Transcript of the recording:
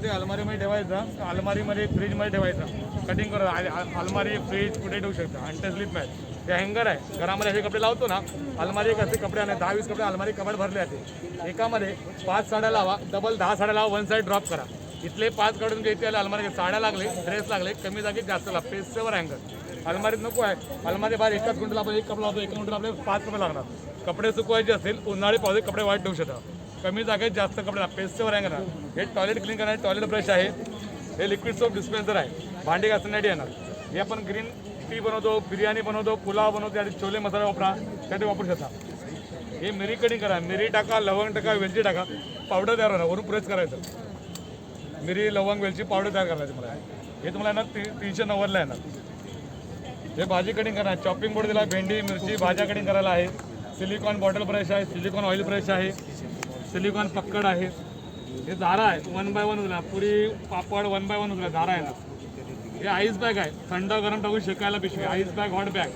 मध्ये अलमारीमध्ये ठेवायचा अलमारीमध्ये फ्रीजमध्ये ठेवायचा. कटिंग करा अलमारी फ्रीज कुठे ठेवू शकता? आणि स्लिप मॅच ते हँगर आहे. घरामध्ये असे कपडे लावतो ना अलमारी एक असे कपडे आणि दहा वीस कपडे अलमारी कपाट भरले जाते. एकामध्ये पाच साड्या लावा डबल दहा साड्या लावा वन साईड ड्रॉप करा. इथले पाच काढून इथे आले अलमारी साड्या लागले ड्रेस लागले कमी जागेत जास्त लाभ पेस्टवर हँगर अलमारीत नको आहे. अलमारी बाहेर एकाच गुंटला आपण एक कपडा लावतो एक क्विंटल आपले पाच कपडे लागणार. कपडे सुकवायचे असेल उन्हाळी पावसाळी कपडे वाईट ठेवू शकता. कमी जागेत जास्त कपडे पेस्टवर हँगर हे टॉयलेट क्लीन करणारे टॉयलेट ब्रश आहे. हे लिक्विड सोप डिस्पेन्सर आहे. भांडी घासण्यासाठी येणार. हे आपण ग्रीन टी बनवतो बिर्याणी बनवतो पुलाव बनवतो आणि छोले मसाला वापरा. त्यासाठी वापरू शकता. हे मिरी कटिंग करा. मिरी टाका लवंग टाका वेलची टाका. पावडर तयार होणार. वरून प्रेस करायचं. मिरी लवंग वेलची पावडर तयार करायची मला. हे तुम्हाला येणार ती तीनशे नव्वदला येणार. हे भाजी कटिंग करा. चॉपिंग बोर्ड दिला भेंडी मिरची भाज्या कटिंग करायला आहे. सिलिकॉन बॉटल ब्रश आहे. सिलिकॉन ऑइल ब्रश आहे. सिलिकॉन पक्कड आहे. हे दारा आहे वन बाय वन उचला पुरी पापड वन बाय वन उचला झारा आहे ना हे आईस बॅग आहे. थंड गरम टाकून शेकायला पिशवी. Ice bag hot bag